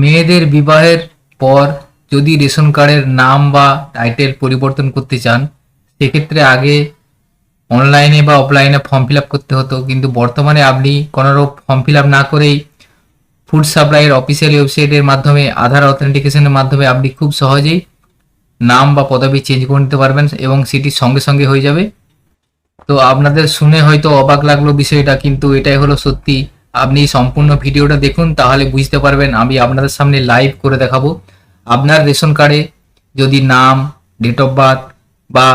মেয়েদের বিবাহের পর যদি রেশন কার্ডের নাম বা টাইটেল পরিবর্তন করতে চান, সেক্ষেত্রে আগে অনলাইনে বা অফলাইনে ফর্ম ফিল করতে হতো। কিন্তু বর্তমানে আপনি কোনো ফর্ম ফিল না করেই ফুড সাপ্লাইয়ের অফিসিয়াল ওয়েবসাইটের মাধ্যমে, আধার অথেন্টিকেশনের মাধ্যমে আপনি খুব সহজেই নাম বা পদবি চেঞ্জ করে নিতে পারবেন এবং সেটি সঙ্গে সঙ্গে হয়ে যাবে। তো আপনাদের শুনে হয়তো অবাক লাগল বিষয়টা, কিন্তু এটাই হলো সত্যি। আপনি সম্পূর্ণ ভিডিওটা দেখুন, তাহলে বুঝতে পারবেন আমি আপনাদের সামনে লাইভ করে দেখাবো। আপনার রেশন কার্ডে যদি নাম ডেট অফ বার্থ বা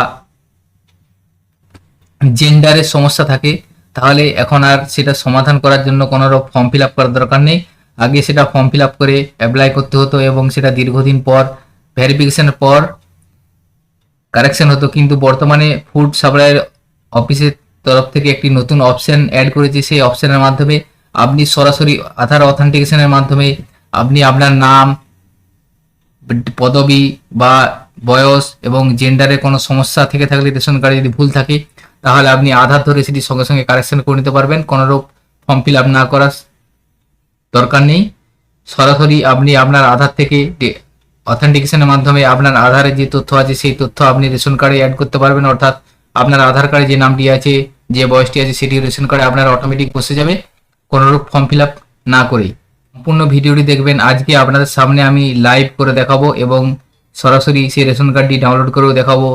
জেন্ডারের সমস্যা থাকে, তাহলে এখন আর সেটা সমাধান করার জন্য কোনো ফর্ম ফিল আপ করার দরকার নেই। আগে সেটা ফর্ম ফিল আপ করে অ্যাপ্লাই করতে হতো এবং সেটা দীর্ঘদিন পর ভেরিফিকেশনের পর কারেকশন হতো। কিন্তু বর্তমানে ফুড সাপ্লাইয়ের অফিসের তরফ থেকে একটি নতুন অপশন অ্যাড করেছে। সেই অপশনের মাধ্যমে আপনি সরাসরি আধার অথেন্টিকেশনের মাধ্যমে আপনি আপনার নাম, পদবি বা বয়স এবং জেন্ডারে কোনো সমস্যা থেকে থাকলে রেশন কার্ডে যদি ভুল থাকে, তাহলে আপনি আধার ধরে সেটি সঙ্গে সঙ্গে কারেকশন করে নিতে পারবেন। কোনোরূপ ফর্ম ফিল আপ না করার দরকার নেই। সরাসরি আপনি আপনার আধার থেকে অথেন্টিকেশনের মাধ্যমে আপনার আধারে যে তথ্য আছে, সেই তথ্য আপনি রেশন কার্ডে অ্যাড করতে পারবেন। অর্থাৎ আপনার আধার কার্ডে যে নামটি আছে, যে বয়সটি আছে সেটি রেশন কার্ডে আপনার অটোমেটিক বসে যাবে। কোনোরূপ ফর্ম ফিল আপ না করেই। সম্পূর্ণ ভিডিওটি দেখবেন। আজকে আপনাদের সামনে আমি লাইভ করে দেখাবো এবং সরাসরি সেই রেশন কার্ডটি ডাউনলোড করেও দেখাবো,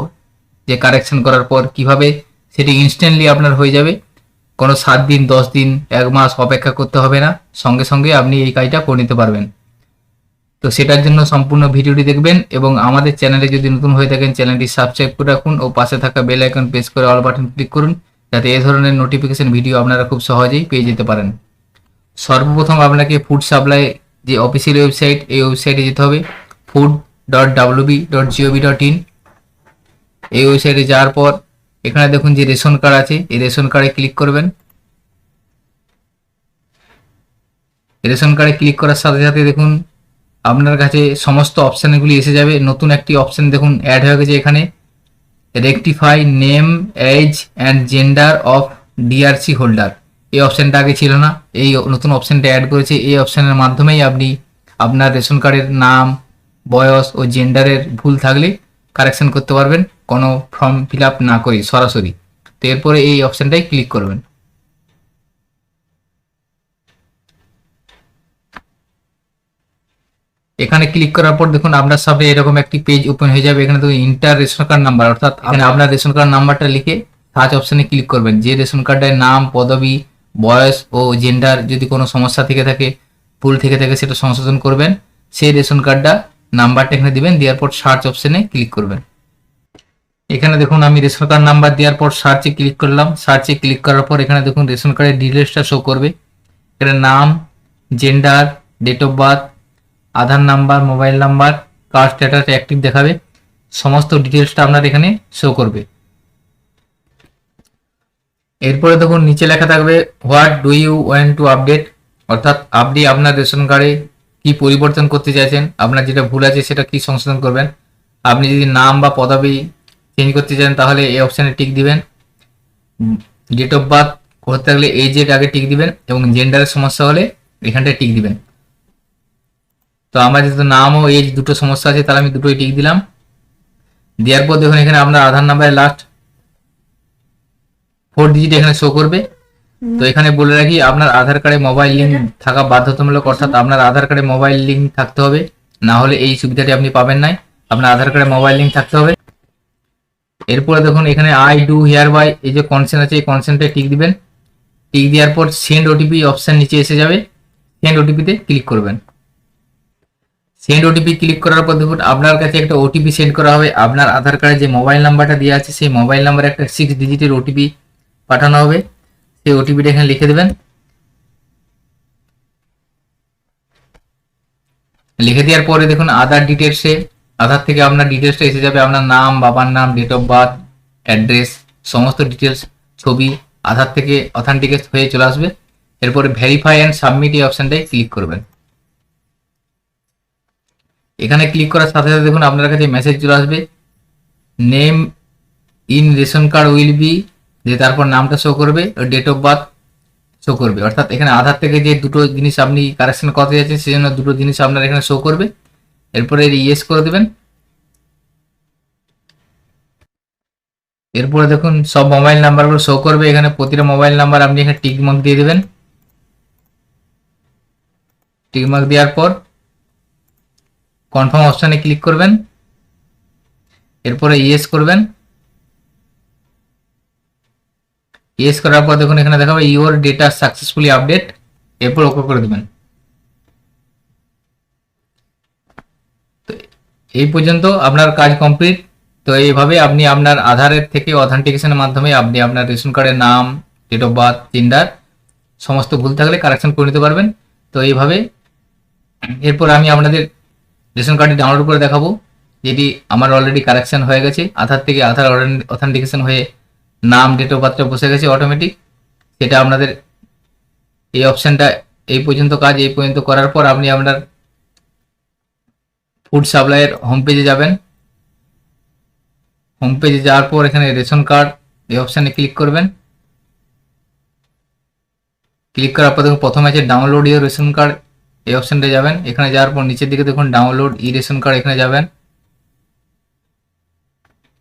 যে কারেকশন করার পর কীভাবে সেটি ইনস্ট্যান্টলি আপনার হয়ে যাবে। কোনো সাত দিন, দশ দিন, এক মাস অপেক্ষা করতে হবে না। সঙ্গে সঙ্গে আপনি এই কাজটা করে নিতে পারবেন। তো সেটার জন্য সম্পূর্ণ ভিডিওটি দেখবেন এবং আমাদের চ্যানেলে যদি নতুন হয়ে থাকেন চ্যানেলটি সাবস্ক্রাইব করে রাখুন ও পাশে থাকা বেল আইকন প্রেস করে অল বাটন ক্লিক করুন। যাতে এ ধরনের নোটিফিকেশন ভিডিও আপনারা খুব সহজেই পেয়ে যেতে পারেন। সর্বপ্রথম আপনাকে ফুড সাপ্লাই যে অফিসিয়াল ওয়েবসাইট এই ওয়েবসাইটে যেতে হবে food dot WB dot GOV dot in এই ওয়েবসাইটে যাওয়ার পর, এখানে দেখুন যে রেশন কার্ড আছে, এই রেশন কার্ডে ক্লিক করবেন। রেশন কার্ডে ক্লিক করার সাথে সাথে দেখুন, আপনার কাছে সমস্ত অপশানগুলি এসে যাবে। নতুন একটি অপশান দেখুন অ্যাড হয়ে গেছে এখানে। Rectify name age and gender of DRC holder এই অপশানটা আগে ছিল না। এই নতুন অপশানটা অ্যাড করেছে। এই অপশানের মাধ্যমেই আপনি আপনার রেশন কার্ডের নাম, বয়স ও জেন্ডারের ভুল থাকলে কারেকশন করতে পারবেন। কোনো ফর্ম ফিল না করে সরাসরি। তো এরপরে এই অপশানটাই ক্লিক করবেন। এখানে ক্লিক করার পর দেখুন আপনার সামনে এরকম একটি পেজ ওপেন হয়ে যাবে। এখানে দেখুন ইন্টার রেশন কার্ড নাম্বার অর্থাৎ এখানে আপনার রেশন কার্ড নাম্বারটা লিখে সার্চ অপশনে ক্লিক করবেন। যে রেশন কার্ডের নাম পদবি বয়স ও জেন্ডার যদি কোনো সমস্যা থেকে থাকে ভুল থেকে থাকে সেটা সংশোধন করবেন। সেই রেশন কার্ডটা নাম্বারটা এখানে দিবেন দেওয়ার পর সার্চ অপশনে ক্লিক করবেন। এখানে দেখুন আমি রেশন কার্ড নাম্বার দেওয়ার পর সার্চে ক্লিক করলাম। সার্চে ক্লিক করার পর এখানে দেখুন রেশন কার্ডের ডিটেলসটা শো করবে। এখানে নাম gender date of birth Aadhaar number, mobile number card status active দেখাবে, সমস্ত ডিটেলসটা আপনার এখানে শো করবে। এরপরে দেখুন, নিচে লেখা থাকবে what do you want to update অর্থাৎ আপনি আপনার রেশন কার্ডে কি পরিবর্তন করতে চাইছেন, আপনার যেটা ভুল আছে সেটা কি সংশোধন করবেন। আপনি যদি নাম বা পদবি চেঞ্জ করতে চান, তাহলে এই অপশানে টিক দিবেন। ডেট অফ বার্থ করতে গেলে এই যে আগে টিক দিবেন এবং জেন্ডারের সমস্যা হলে এখানটায় টিক দিবেন। তো আমার যেহেতু নাম ও এজ দুটো সমস্যা আছে তাহলে আমি দুটোই টিক দিলাম। দেওয়ার পর দেখুন এখানে আপনার আধার নাম্বারের লাস্ট ফোর ডিজিট এখানে শো করবে। তো এখানে বলে রাখি আপনার আধার কার্ডে মোবাইল লিঙ্ক থাকা বাধ্যতামূলক অর্থাৎ আপনার আধার কার্ডে মোবাইল লিঙ্ক থাকতে হবে। না হলে এই সুবিধাটি আপনি পাবেন নাই। আপনার আধার কার্ডে মোবাইল লিঙ্ক থাকতে হবে। এরপরে দেখুন এখানে আই ডু হেয়ার বাই এই যে কনসেন্ট আছে এই কনসেন্টে টিক দিবেন। টিক দেওয়ার পর সেন্ড ওটিপি অপশান নিচে এসে যাবে। সেন্ড ওটিপিতে ক্লিক করবেন। সেন্ড ওটিপি ক্লিক করার পর দেখুন, আপনার কাছে একটা ওটিপি সেন্ড করা হবে। আপনার আধার কার্ডে যে মোবাইল নাম্বারটা দেওয়া আছে, সেই মোবাইল নাম্বারে একটা সিক্স ডিজিটের ওটিপি পাঠানো হবে। সেই ওটিপিটা এখানে লিখে দেবেন। লিখে দেওয়ার পরে দেখুন, আধার ডিটেলসে আধার থেকে আপনার ডিটেলসটা এসে যাবে। আপনার নাম, বাবার নাম ডেট অফ বার্থ অ্যাড্রেস সমস্ত ডিটেলস ছবি, আধার থেকে অথেন্টিকেট হয়ে চলে আসবে। এরপরে ভেরিফাই অ্যান্ড সাবমিট এই অপশানটায় ক্লিক করবেন। এখানে ক্লিক করার সাথে সাথে দেখুন আপনার কাছে মেসেজ চলে আসবে। Name in ration card will be যে তারপর নামটা শো করবে ডেট অফ বার্থ শো করবে। অর্থাৎ এখানে আধার থেকে যে দুটো জিনিস আপনি কারেকশন করতে যাচ্ছেন, সেই জন্য দুটো জিনিস আপনার এখানে শো করবে। এরপরে ইয়েস করে দেবেন। এরপরে দেখুন সব মোবাইল নাম্বারগুলো শো করবে। এখানে প্রতিটা মোবাইল নাম্বার আপনি এখানে টিক মার্ক দিয়ে দেবেন। টিক মার্ক দেওয়ার পর কনফার্ম অপশানে ক্লিক করবেন। এরপরে ইয়েস করবেন। ইয়েস করার পর দেখুন এখানে দেখাবে ইওর ডেটা সাকসেসফুলি আপডেট এরপর ওকে করে দেবেন। তো এই পর্যন্ত আপনার কাজ কমপ্লিট তো এইভাবে আপনি আপনার আধারের থেকে অথেন্টিকেশনের মাধ্যমে আপনি আপনার রেশন কার্ডের নাম ডেট অফ বার্থ জেন্ডার সমস্ত ভুল থাকলে কারেকশন করে নিতে পারবেন। তো এইভাবে এরপর আমি আপনাদের রেশন কার্ডটি ডাউনলোড করে দেখাবো, যেটি আমার অলরেডি কারেকশন হয়ে গেছে। আধার থেকে আধার অথেন্টিকেশন হয়ে নাম ডেট অফ বার্থটা বসে গেছে অটোমেটিক সেটা আপনাদের এই অপশানটা এই পর্যন্ত কাজ, এই পর্যন্ত করার পর আপনি আপনার ফুড সাপ্লাইয়ের হোম পেজে যাবেন। হোম পেজে যাওয়ার পর এখানে রেশন কার্ড, এই অপশানে ক্লিক করবেন। ক্লিক করার পর দেখুন, প্রথমে আছে ডাউনলোড ইউর রেশন কার্ড এই অপশানটা যাবেন। এখানে যাওয়ার পর নিচের দিকে দেখুন ডাউনলোড ই রেশন কার্ড এখানে যাবেন।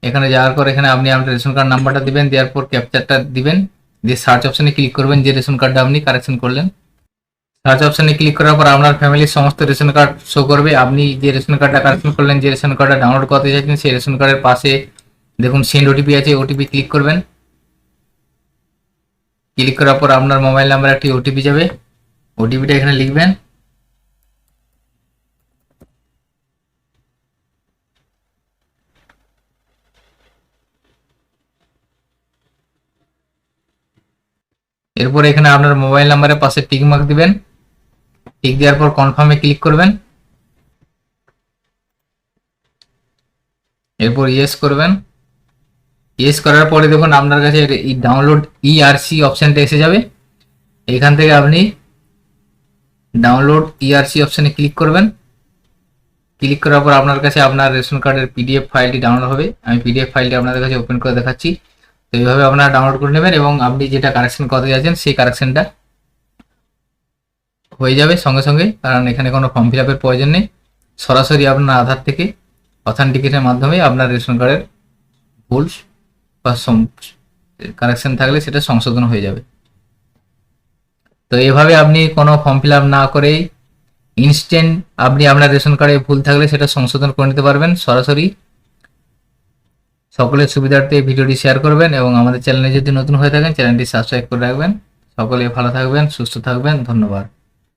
এখানে যাওয়ার পর এখানে আপনি আপনার রেশন কার্ড নাম্বারটা দিবেন, দেওয়ার পর ক্যাপচারটা দিবেন। দিয়ে সার্চ অপশানে ক্লিক করবেন যে রেশন কার্ডটা আপনি কারেকশন করলেন। সার্চ অপশানে ক্লিক করার পর আপনার ফ্যামিলির সমস্ত রেশন কার্ড শো করবে। আপনি যে রেশন কার্ডটা কারেকশন করলেন, যে রেশন কার্ডটা ডাউনলোড করতে চাইছেন, সেই রেশন কার্ডের পাশে দেখুন সেন্ড ওটিপি আছে ওটিপি ক্লিক করবেন। ক্লিক করার পর আপনার মোবাইল নাম্বার একটি ওটিপি যাবে। ওটিপিটা এখানে লিখবেন। এরপর এখানে আপনার মোবাইল নাম্বারের পাশে টিক মার্ক দিবেন। টিক দেওয়ার পর কনফার্মে ক্লিক করবেন। এরপর ইয়েস করবেন। ইয়েস করার পরে দেখুন আপনার কাছে এই ডাউনলোড ইআরসি অপশানটা এসে যাবে। এখান থেকে আপনি ডাউনলোড ইআরসি অপশানে ক্লিক করবেন। ক্লিক করার পর আপনার কাছে আপনার রেশন কার্ডের পিডিএফ ফাইলটি ডাউনলোড হবে। আমি পিডিএফ ফাইলটি আপনাদের কাছে ওপেন করে দেখাচ্ছি। তো এইভাবে আপনারা ডাউনলোড করে নেবেন এবং আপনি যেটা কারেকশন করতে যাচ্ছেন, সেই কারেকশনটা হয়ে যাবে সঙ্গে সঙ্গে কারণ এখানে কোনো ফর্ম ফিল আপের প্রয়োজন নেই। সরাসরি আপনার আধার থেকে অথেন্টিকেটের মাধ্যমে আপনার রেশন কার্ডের ভুল বা কারেকশন থাকলে সেটা সংশোধন হয়ে যাবে। তো এভাবে আপনি কোনো ফর্ম ফিল আপ না করেই ইনস্ট্যান্ট আপনি আপনার রেশন কার্ডে ভুল থাকলে সেটা সংশোধন করে নিতে পারবেন। সরাসরি সকলের সুবিধার্থে এই ভিডিওটি শেয়ার করবেন এবং আমাদের চ্যানেলে যদি নতুন হয়ে থাকেন চ্যানেলটি সাবস্ক্রাইব করে রাখবেন। সকলে ভালো থাকবেন, সুস্থ থাকবেন, ধন্যবাদ।